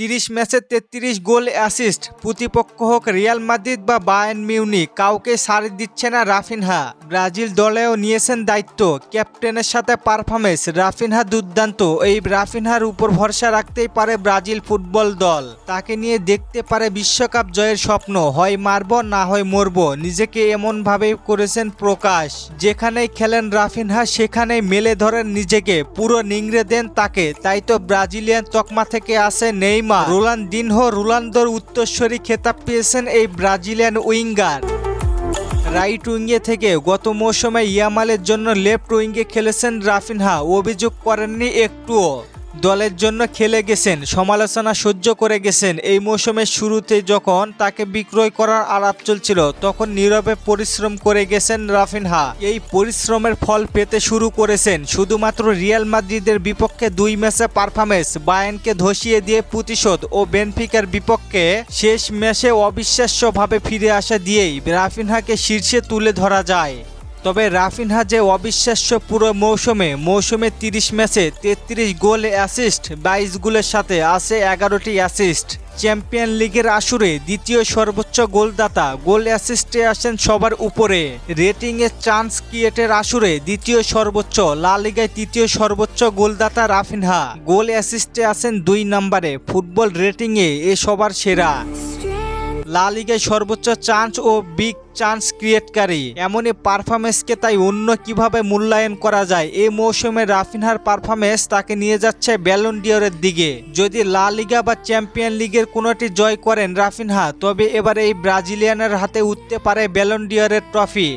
তিরিশ ম্যাচে তেত্রিশ গোল অ্যাসিস্ট, প্রতিপক্ষ হোক রিয়াল মাদ্রিদ বা বায়ার্ন মিউনিক, কাউকে সারি দিচ্ছে না রাফিনহা। ব্রাজিল দলেও নিয়েছেন দায়িত্ব। ক্যাপ্টেনের সাথে পারফরমেন্স রাফিনহা দুর্দান্ত। এই রাফিনহার উপর ভরসা রাখতেই পারে ব্রাজিল ফুটবল দল। তাকে নিয়ে দেখতে পারে বিশ্বকাপ জয়ের স্বপ্ন। হয় মারব, না হয় মরব। নিজেকে এমনভাবে করেছেন প্রকাশ। যেখানেই খেলেন রাফিনহা, সেখানেই মেলে ধরেন নিজেকে। পুরো নিংড়ে দেন তাকে। তাই তো ব্রাজিলিয়ান তকমা থেকে আসে নেইমা রোলান দিনহো রোলান্দোর উত্তরস্বরী খেতাব পেয়েছেন এই ব্রাজিলিয়ান উইঙ্গার। রাইট উইঙ্গে থেকে গত মৌসুমে ইয়ামালের জন্য লেফট উইঙ্গে খেলেছেন রাফিনহা, অভিযোগ করেননি একটুও। দলের জন্য খেলে গেছেন, সমালোচনা সহ্য করে গেছেন। এই মৌসুমের শুরুতে যখন তাকে বিক্রয় করার আলাপ চলছিল, তখন নীরবে পরিশ্রম করে গেছেন রাফিনহা। এই পরিশ্রমের ফল পেতে শুরু করেছেন। শুধুমাত্র রিয়াল মাদ্রিদের বিপক্ষে দুই ম্যাচে পারফরমেন্স বায়ানকে ধসিয়ে দিয়ে প্রতিশোধ ও বেনফিকার বিপক্ষে শেষ ম্যাচে অবিশ্বাস্যভাবে ফিরে আসা দিয়েই রাফিনহাকে শীর্ষে তুলে ধরা যায়। তবে রাফিনহা যে অবিশ্বাস্য পুরো মৌসুমে মৌসুমে তিরিশ ম্যাচে তেত্রিশ গোল অ্যাসিস্ট, বাইশ গোলের সাথে আছে এগারোটি অ্যাসিস্ট। চ্যাম্পিয়ন লিগের আসরে দ্বিতীয় সর্বোচ্চ গোলদাতা, গোল অ্যাসিস্টে আসেন সবার উপরে। রেটিংয়ে চান্স ক্রিয়েটের আসরে দ্বিতীয় সর্বোচ্চ, লা লিগায় তৃতীয় সর্বোচ্চ গোলদাতা রাফিনহা। গোল অ্যাসিস্টে আছেন দুই নম্বরে, ফুটবল রেটিংয়ে এ সবার সেরা। লা লিগায় সর্বোচ্চ চান্স ও বিগ চান্স ক্রিয়েটকারী। এমনই পারফরমেন্সকে তাই অন্য কীভাবে মূল্যায়ন করা যায় এই মৌসুমে রাফিনহার পারফরমেন্স তাকে নিয়ে যাচ্ছে ব্যালন ডিওরের দিকে। যদি লা লিগা বা চ্যাম্পিয়ন লিগের কোনোটি জয় করেন রাফিনহা, তবে এবার এই ব্রাজিলিয়ানের হাতে উঠতে পারে ব্যালন ডিওরের ট্রফি।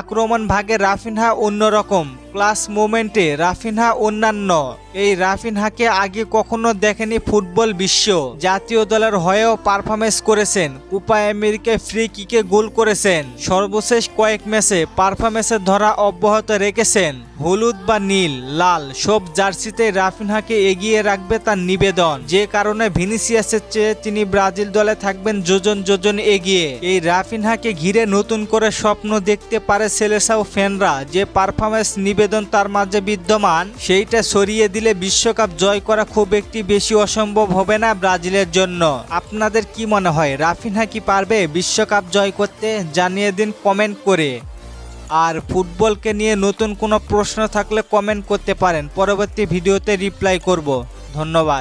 আক্রমণ ভাগে রাফিনহা অন্যরকম। ক্লাস মোমেন্টে রাফিনহা অন্যান্য। এই রাফিনহাকে আগে কখনো দেখেনি ফুটবল বিশ্ব। জাতীয় দলের হয়েও পারফরমেন্স করেছেন। কোপা আমেরিকায় ফ্রি কিকে গোল করেছেন। সর্বশেষ কয়েক ম্যাচে পারফরমেন্সের ধরা অব্যাহত রেখেছেন। হলুদ বা নীল, লাল, সব জার্সিতে রাফিনহাকে এগিয়ে রাখবে তার নিবেদন। যে কারণে ভিনিসিয়াসের চেয়ে তিনি ব্রাজিল দলে থাকবেন যোজন যোজন এগিয়ে। এই রাফিনহাকে ঘিরে নতুন করে স্বপ্ন দেখতে পারে সেলেসাও ফ্যানরা। যে পারফরমেন্স নিবেদন তার মাঝে বিদ্যমান। সেইটা সরিয়ে দিলে বিশ্বকাপ জয় করা খুব একটি বেশি অসম্ভব হবে না ব্রাজিলের জন্য। আপনাদের কি মনে হয়, রাফিনহা কি পারবে বিশ্বকাপ জয় করতে? জানিয়ে দিন কমেন্ট করে। আর ফুটবলকে নিয়ে নতুন কোনো প্রশ্ন থাকলে কমেন্ট করতে পারেন। পরবর্তী ভিডিওতে রিপ্লাই করব। ধন্যবাদ।